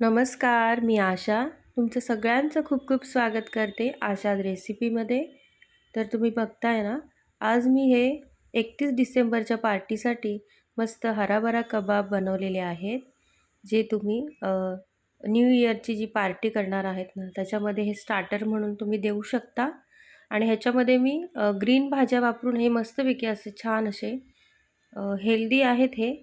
नमस्कार मी आशा. तुमचं सगळ्यांचं खूप खूप स्वागत करते आशाद रेसिपीमध्ये. तर तुम्ही बघताय ना आज मी हे एकतीस डिसेंबरच्या पार्टीसाठी मस्त हराभरा कबाब बनवलेले आहेत जे तुम्ही न्यू इयरची जी पार्टी करणार आहेत ना त्याच्यामध्ये हे स्टार्टर म्हणून तुम्ही देऊ शकता. आणि ह्याच्यामध्ये मी ग्रीन भाज्या वापरून हे मस्तपैकी असे छान असे हेल्दी आहेत हे.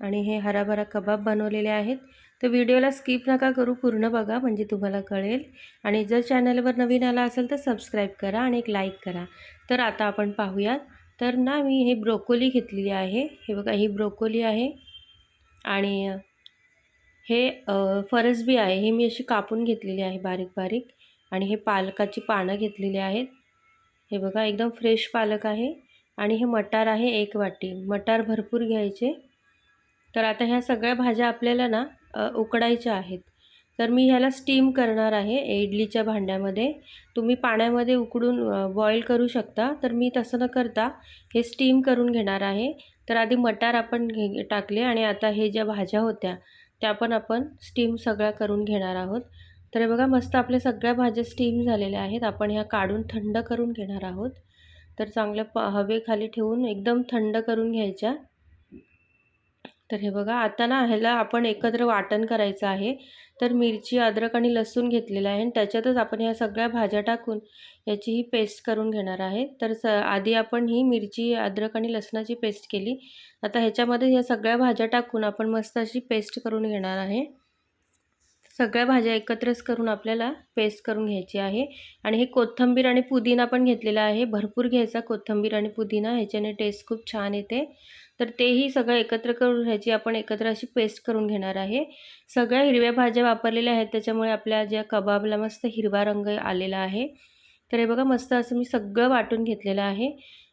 आणि हे हराभरा कबाब बनवलेले आहेत. तर व्हिडिओला स्किप नका करू पूर्ण बघा म्हणजे तुम्हाला कळेल. आणि जर चॅनलवर नवीन आला असेल तर सबस्क्राईब करा आणि एक लाईक करा. तर आता आपण पाहूयात. तर ना मी हे ब्रोकोली घेतलेली आहे. हे बघा ही ब्रोकोली आहे. आणि हे फरसबी आहे. हे मी अशी कापून घेतलेली आहे बारीक बारीक. आणि हे पालकाची पानं घेतलेली आहेत. हे बघा एकदम फ्रेश पालक आहे. आणि हे मटार आहे एक वाटी. मटार भरपूर घ्यायचे. तर आता ह्या सगळ्या भाज्या आपल्याला ना उकडायच्या आहेत. तर मी ह्याला स्टीम करणार आहे इडलीच्या भांड्यामध्ये. तुम्ही पाण्यामध्ये उकडून बॉईल करू शकता. तर मी तसं न करता हे स्टीम करून घेणार आहे. तर आधी मटार आपण घे टाकले आणि आता हे ज्या भाज्या होत्या त्या पण आपण स्टीम सगळ्या करून घेणार आहोत. तर बघा मस्त आपल्या सगळ्या भाज्या स्टीम झालेल्या आहेत. आपण ह्या काढून थंड करून घेणार आहोत. तर चांगल्या प हवेखाली ठेवून एकदम थंड करून घ्यायच्या. तर हे बघा आता ना ह्याला आपण एकत्र वाटण करायचं आहे. तर मिरची अद्रक आणि लसूण घेतलेलं आहे आणि त्याच्यातच आपण ह्या सगळ्या भाज्या टाकून याची ही पेस्ट करून घेणार आहे. तर स आधी आपण ही मिरची अद्रक आणि लसणाची पेस्ट केली. आता ह्याच्यामध्ये ह्या सगळ्या भाज्या टाकून आपण मस्त अशी पेस्ट करून घेणार आहे. सगळ्या भाज्या एकत्रच करून आपल्याला पेस्ट करून घ्यायची आहे. आणि हे कोथिंबीर आणि पुदिना पण घेतलेला आहे. भरपूर घ्यायचा कोथिंबीर आणि पुदिना ह्याच्याने टेस्ट खूप छान येते. तर तेही सगळं एकत्र करून ह्याची आपण एकत्र अशी पेस्ट करून घेणार आहे. सगळ्या हिरव्या भाज्या वापरलेल्या आहेत त्याच्यामुळे आपल्या ज्या कबाबला मस्त हिरवा रंग आलेला आहे. तर हे बघा मस्त असं मी सगळं वाटून घेतलेलं आहे.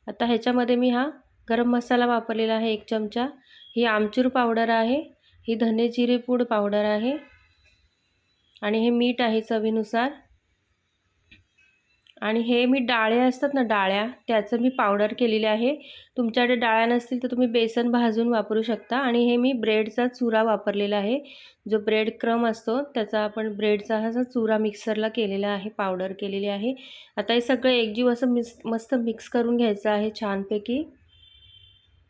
आता ह्याच्यामध्ये मी हा गरम मसाला वापरलेला आहे एक चमचा. ही आमचूर पावडर आहे. ही धने जिरे पूड पावडर आहे. आणि हे मीठ आहे चवीनुसार. आणि हे मी डाळे असतात ना डाळ्या त्याचं मी पावडर केलेले आहे. तुमच्याकडे डाळ्या नसतील तर तुम्ही बेसन भाजून वापरू शकता. आणि हे मी ब्रेडचा चुरा वापरलेला आहे. जो ब्रेड क्रम असतो त्याचा आपण ब्रेडचा असा चुरा मिक्सरला केलेला आहे पावडर केलेली आहे. आता हे सगळं एकजीव असं मिस मस्त मिक्स करून घ्यायचं आहे छानपैकी.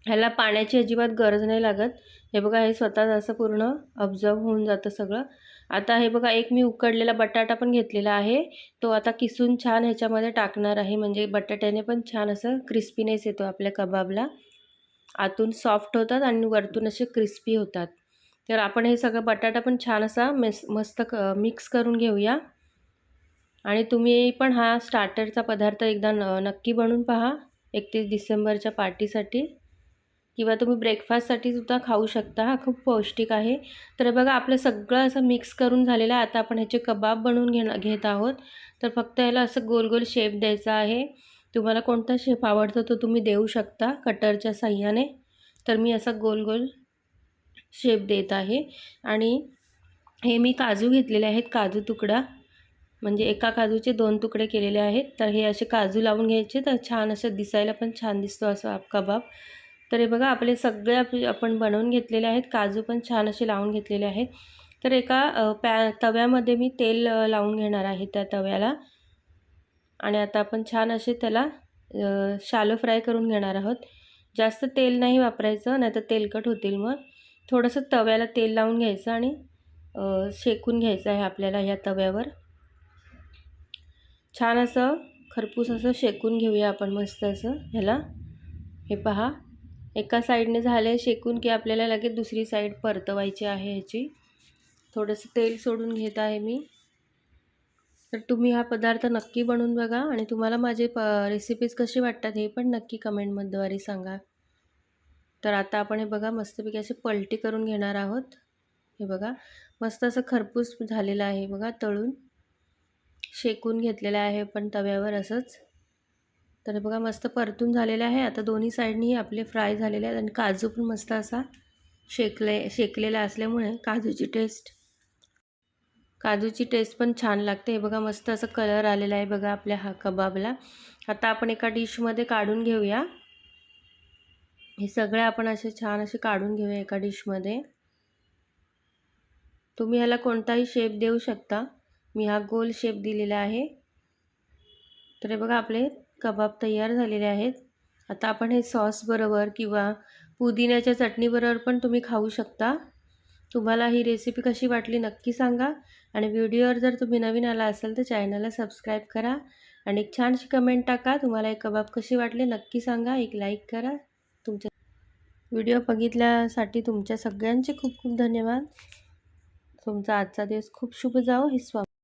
ह्याला पाण्याची अजिबात गरज नाही लागत. हे बघा हे स्वतःच असं पूर्ण ऑब्झर्व होऊन जातं सगळं. आता हे बघा एक मी उकडलेला बटाटा पण घेतलेला आहे. तो आता किसून छान ह्याच्यामध्ये टाकणार आहे. म्हणजे बटाट्याने पण छान असं क्रिस्पीनेस येतो आपल्या कबाबला. आतून सॉफ्ट होतात आणि वरतून असे क्रिस्पी होतात. तर आपण हे सगळं बटाटा पण छान असा मेस मस्त क मिक्स करून घेऊया. आणि तुम्ही पण हा स्टार्टरचा पदार्थ एकदा न नक्की बनवून पहा. एकतीस डिसेंबरच्या पार्टीसाठी किंवा तुम्ही ब्रेकफास्टसाठी सुद्धा खाऊ शकता. हा खूप पौष्टिक आहे. तर बघा आपलं सगळं असं मिक्स करून झालेलं आहे. आता आपण ह्याचे कबाब बनवून घेण घेत आहोत. तर फक्त ह्याला असं गोल गोल शेप द्यायचा आहे. तुम्हाला कोणता शेप आवडतो तो तुम्ही देऊ शकता कटरच्या साह्याने तर मी असा गोल गोल शेप देत आहे. आणि हे मी काजू घेतलेले आहेत. काजू तुकडा. म्हणजे एका काजूचे दोन तुकडे केलेले आहेत. तर हे असे काजू लावून घ्यायचे. तर छान असं दिसायला पण छान दिसतो असं कबाब. तर हे बघा आपले सगळे आपण बनवून घेतलेले आहेत. काजू पण छान असे लावून घेतलेले आहेत. तर एका पॅ तव्यामध्ये मी तेल लावून घेणार आहे त्या तव्याला. आणि आता आपण छान असे त्याला शालो फ्राय करून घेणार आहोत. जास्त तेल नाही वापरायचं नाही तर तेलकट होतील मग. थोडंसं तव्याला तेल लावून घ्यायचं आणि शेकून घ्यायचं आहे आपल्याला ह्या तव्यावर. छान असं खरपूस असं शेकून घेऊया आपण मस्त असं. ह्याला. हे पहा. एका साईडने झाले शेकून की आपल्याला लगेच दुसरी साईड परतवायची आहे ह्याची. थोडंसं तेल सोडून घेत आहे मी. तर तुम्ही हा पदार्थ नक्की बनवून बघा आणि तुम्हाला माझे प रेसिपीज कशी वाटतात हे पण नक्की कमेंटमध्येद्वारे सांगा. तर आता आपण हे बघा मस्तपैकी असे पलटी करून घेणार आहोत. हे बघा मस्त असं खरपूस झालेलं आहे बघा तळून. शेकून घेतलेलं आहे पण तव्यावर असंच. तर बघा मस्त परतून झालेले आहे. आता दोन्ही साईडनी आपले फ्राय झालेले आहेत आणि काजू पण मस्त असा शेकले शेकलेला असल्यामुळे काजूची टेस्ट काजूची टेस्ट पण छान लागते. हे बघा मस्त असं कलर आलेला आहे बघा आपल्या हा कबाबला. आता आपण एका डिशमध्ये काढून घेऊया. हे सगळे आपण असे छान असे काढून घेऊया एका डिशमध्ये तुम्ही ह्याला कोणताही शेप देऊ शकता. मी हा गोल शेप दिलेला आहे. तर हे बघा आपले कबाब तयार झालेले आहेत. आता आपण हे सॉसबरोबर किंवा पुदिन्याच्या चटणीबरोबर पण तुम्ही खाऊ शकता. तुम्हाला ही रेसिपी कशी वाटली नक्की सांगा. आणि व्हिडिओवर जर तुम्ही नवीन आला असाल तर चॅनलला सबस्क्राईब करा. आणि एक छानशी कमेंट टाका. तुम्हाला एक कबाब कशी वाटले नक्की सांगा. एक लाईक करा. तुमच्या व्हिडिओ बघितल्यासाठी तुमच्या सगळ्यांचे खूप खूप धन्यवाद. तुमचा आजचा दिवस खूप शुभ जाओ हे स्वामी